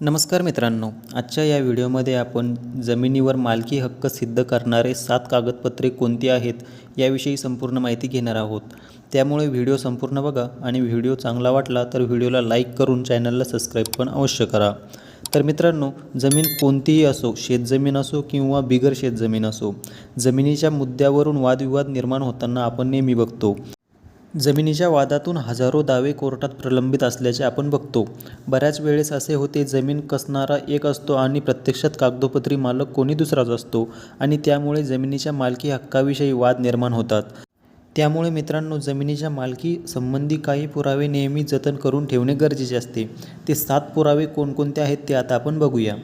नमस्कार मित्रांनो आजच्या या व्हिडिओमध्ये आपण जमिनीवर मालकी हक्क सिद्ध करणारे सात कागदपत्रे कोणती आहेत याविषयी संपूर्ण माहिती घेणार आहोत. त्यामुळे व्हिडिओ संपूर्ण बघा आणि व्हिडिओ चांगला वाटला तर व्हिडिओला लाईक करून चॅनलला सबस्क्राईब पण अवश्य करा. तर मित्रांनो जमीन कोणतीही असो शेतजमीन असो किंवा बिगर शेतजमीन असो जमिनीच्या मुद्द्यावरून वादविवाद निर्माण होताना आपण नेहमी बघतो. जमिनीच्या वादातून हजारो दावे कोर्टात प्रलंबित असल्याचे आपण बघतो. बऱ्याच वेळेस असे होते जमीन कसणारा एक असतो आणि प्रत्यक्षात कागदोपत्री मालक कोणी दुसराच असतो आणि त्यामुळे जमिनीच्या मालकी हक्काविषयी वाद निर्माण होतात. त्यामुळे मित्रांनो जमिनीच्या मालकी संबंधी काही पुरावे नेहमी जतन करून ठेवणे गरजेचे असते. ते सात पुरावे कोणकोणते आहेत ते आता आपण बघूया.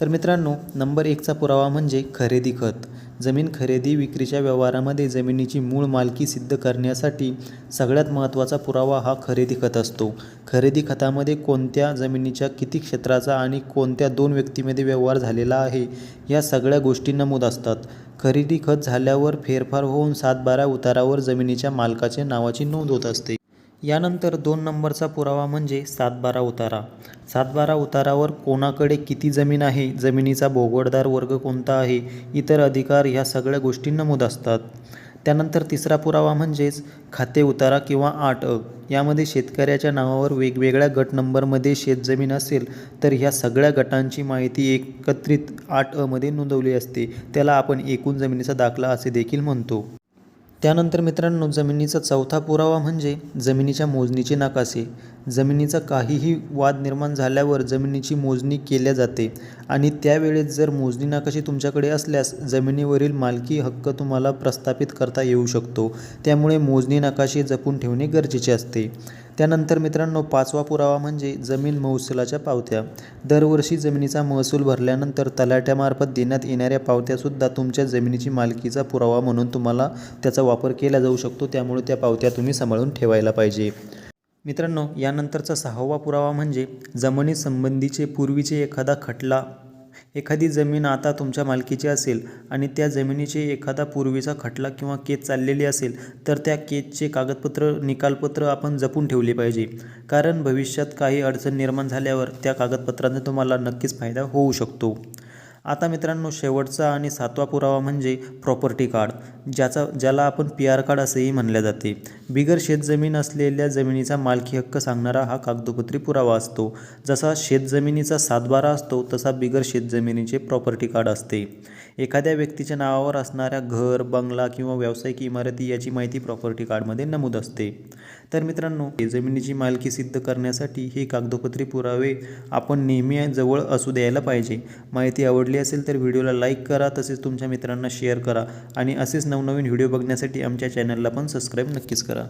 तर मित्रांनो नंबर एकचा पुरावा म्हणजे खरेदी खत. जमीन खरेदी विक्रीच्या व्यवहारामध्ये जमिनीची मूळ मालकी सिद्ध करण्यासाठी सगळ्यात महत्त्वाचा पुरावा हा खरेदी खत असतो. खरेदी खतामध्ये कोणत्या जमिनीच्या किती क्षेत्राचा आणि कोणत्या दोन व्यक्तीमध्ये व्यवहार झालेला आहे या सगळ्या गोष्टी नमूद असतात. खरेदी खत झाल्यावर फेरफार होऊन सातबारा उतारावर जमिनीच्या मालकाच्या नावाची नोंद होत असते. यानंतर दोन नंबरचा पुरावा म्हणजे सातबारा उतारा. सातबारा उतारावर कोणाकडे किती जमीन आहे जमिनीचा भोगवटदार वर्ग कोणता आहे इतर अधिकार ह्या सगळ्या गोष्टी नमूद असतात. त्यानंतर तिसरा पुरावा म्हणजेच खाते उतारा किंवा आठ अ. यामध्ये शेतकऱ्याच्या नावावर वेगवेगळ्या गट नंबरमध्ये शेतजमीन असेल तर ह्या सगळ्या गटांची माहिती एकत्रित आठ अमध्ये नोंदवली असते. त्याला आपण एकूण जमिनीचा दाखला असे देखील म्हणतो. त्यानंतर मित्रांनो जमिनीचा चौथा पुरावा म्हणजे जमिनीच्या मोजणीचे नकाशे जमिनीचा काहीही वाद निर्माण झाल्यावर जमिनीची मोजणी केल्या जाते आणि त्यावेळेस जर मोजणी नकाशे तुमच्याकडे असल्यास जमिनीवरील मालकी हक्क तुम्हाला प्रस्थापित करता येऊ शकतो. त्यामुळे मोजणी नकाशे जपून ठेवणे गरजेचे असते. त्यानंतर मित्रांनो पाचवा पुरावा म्हणजे जमीन महसुलाच्या पावत्या. दरवर्षी जमिनीचा महसूल भरल्यानंतर तलाट्यामार्फत देण्यात येणाऱ्या पावत्यासुद्धा तुमच्या जमिनीची मालकीचा पुरावा म्हणून तुम्हाला त्याचा वापर केला जाऊ शकतो. त्यामुळे त्या पावत्या तुम्ही सांभाळून ठेवायला पाहिजे. मित्रांनो यानंतरचा सहावा पुरावा म्हणजे जमिनीसंबंधीचे पूर्वीचे एखादा खटला एखादी जमीन आता तुमच्या मालकीची असेल आणि त्या जमिनीचे एखादा पूर्वीचा खटला किंवा केस चाललेली असेल तर त्या केसचे कागदपत्र निकालपत्र आपण जपून ठेवले पाहिजे. कारण भविष्यात काही अडचण निर्माण झाल्यावर त्या कागदपत्रांचा तुम्हाला नक्कीच फायदा होऊ शकतो. आता मित्रांनो शेवटचा आणि सातवा पुरावा म्हणजे प्रॉपर्टी कार्ड ज्याचा ज्याला आपण पी आर कार्ड असेही म्हणले जाते. बिगर शेतजमीन असलेल्या जमिनीचा मालकी हक्क सांगणारा हा कागदोपत्री पुरावा असतो. जसा शेतजमिनीचा सातबारा असतो तसा बिगर शेतजमिनीचे प्रॉपर्टी कार्ड असते. एखाद्या व्यक्तीच्या नावावर असणाऱ्या घर बंगला किंवा व्यावसायिक इमारती याची माहिती प्रॉपर्टी कार्डमध्ये नमूद असते. तर मित्रांनो जमिनीची मालकी सिद्ध करण्यासाठी हे कागदोपत्री पुरावे आपण नेहमी जवळ असू द्यायला पाहिजे. माहिती आवडली असेल तर व्हिडिओला लाईक करा तसेच तुमच्या मित्रांना शेअर करा आणि असेच नवनवीन व्हिडिओ बघण्यासाठी आमच्या चॅनलला पण सबस्क्राईब नक्कीच करा.